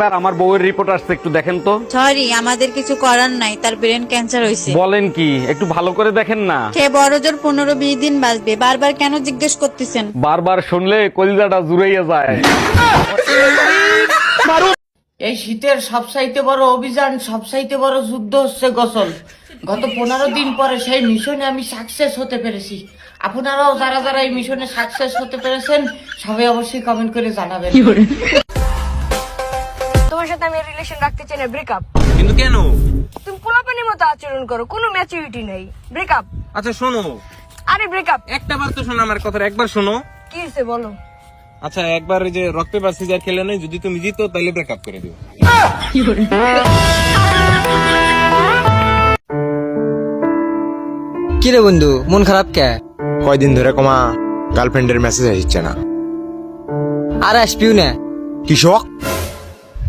Doctor আমার বউয়ের report আসছে একটু দেখেন তো। সরি আমাদের কিছু করার নাই তার ব্রেন ক্যান্সার হয়েছে বলেন কি একটু ভালো করে দেখেন না। সে বড় জোর পনেরো বিশ দিন বাঁচবে বারবার কেন জিজ্ঞেস করতেছেন? বারবার শুনলে কলিজাটা জুড়াইয়া যায়। এই শীতের সবসাইতে বড় অভিযান সবসাইতে বড় যুদ্ধ হচ্ছে গোসল। গত পনেরো দিন পরে সেই মিশনে আমি সাকসেস হতে পেরেছি। আপনারাও যারা যারা এই মিশনে সাকসেস হতে পেরেছেন সবাই অবশ্যই কমেন্ট করে জানাবেন। তোমার সাথে আমি রিলেশন রাখতে চাই না ব্রেকআপ কিন্তু কেন? তুমি পোলাপানির মতো আচরণ করো কোনো ম্যাচুরিটি নেই। ব্রেকআপ আচ্ছা শোনো। আরে ব্রেকআপ একটা বার তো শোনো আমার কথা একবার শোনো। কি হয়েছে বলো। আচ্ছা একবার এই যে রক্ত পেপার সিজার খেলে নেই যদি তুমি জিতো তাহলে ব্রেকআপ করে দিও। কি রে বন্ধু মন খারাপ কে? কয়দিন ধরে কমা গার্লফ্রেন্ডের মেসেজ আসছে না। আর আসবিও না। কৃষক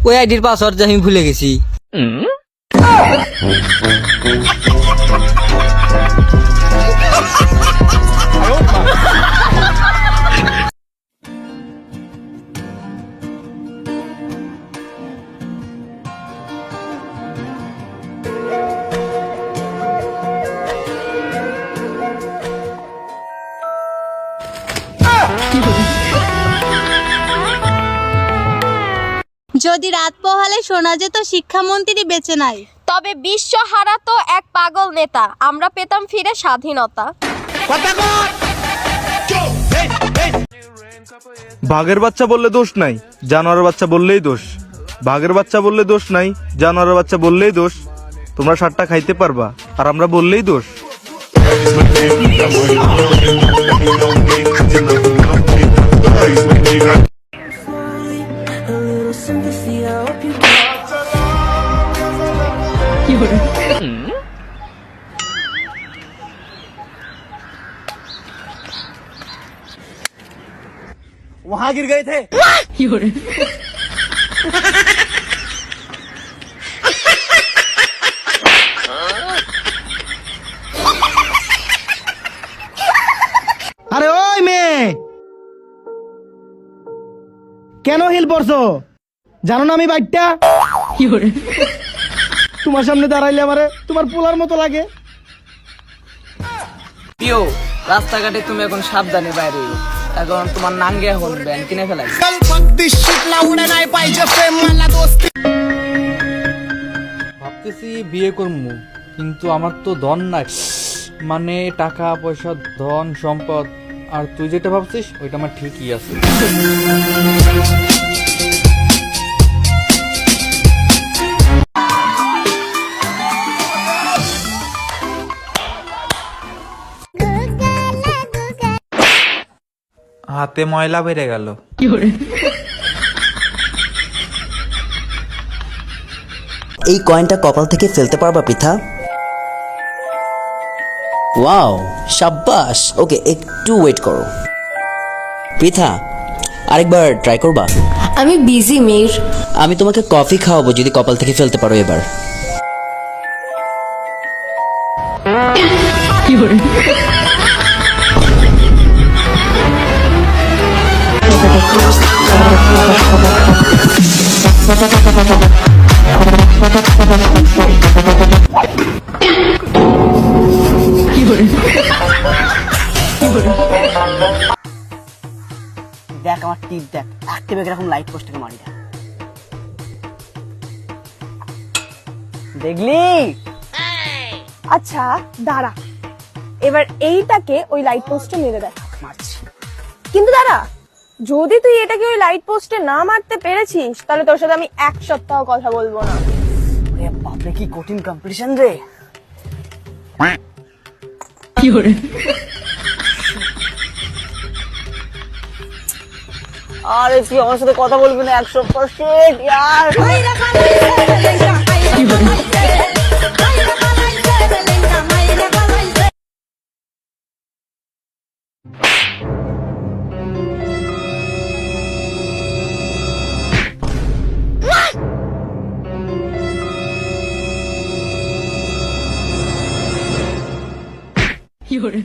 ওই আইডির পাসওয়ার্ড যে আমি ভুলে গেছি। যদি রাত পোহালে শোনা যেত শিক্ষামন্ত্রী বেঁচে নাই। তবে বিশ্ব হারাতো এক পাগল নেতা আমরা পেতাম ফিরে স্বাধীনতা। বাঘের বাচ্চা বললে দোষ নাই জানোয়ারের বাচ্চা বললেই দোষ। বাঘের বাচ্চা বললে দোষ নাই জানোয়ারের বাচ্চা বললেই দোষ। তোমরা সাতটা খাইতে পারবা আর আমরা বললেই দোষ। আরে ওই মেয়ে। কেন হিল পড়ছো জানো না আমি বাইকটা? তোমার সামনে দাঁড়াইলে আমারে তোমার পোলার মতো লাগে। প্রিয় রাস্তাঘাটে তুমি এখন সাবধানে বাইরে। এখন তোমার নাঙ্গে এখন ব্যান কিনে ফেলাই ভাবতেছি বিয়ে করব কিন্তু আমার তো ধন নাই। মানে টাকা পয়সা ধন সম্পদ আর তুই যেটা ভাবছিস ওইটা আমার ঠিকই আছে। হাতে ময়লা বেড়ে গেল। এই কয়েনটা কপাল থেকে ফেলতে পারবা পৃথা। ওয়াও সাব্বাস। ওকে একটু ওয়েট করো। পৃথা আরেকবার ট্রাই করবা? আমি বিজি মির। আমি তোমাকে কফি খাওয়াবো যদি কপাল থেকে ফেলতে পারো এবার। দেখ আমার টিপ দেখ। বেগ এরকম লাইট পোস্টকে মারি দেখ। দেখলি? আচ্ছা দাঁড়া। এবার এইটাকে ওই লাইট পোস্টে মেরে দেখ। মারছি। কিন্তু দাঁড়া যদি তুই এটাকে ওই লাইট পোস্টে না মারতে পেরেছিস তাহলে তোর সাথে আমি এক সপ্তাহ কথা বলব না। বাপরে কি কঠিন কম্পিটিশন রে। কি করে আরে তুই আমার সাথে কথা বলবি না এক সপ্তাহ ইয়ার। Thank you. 有人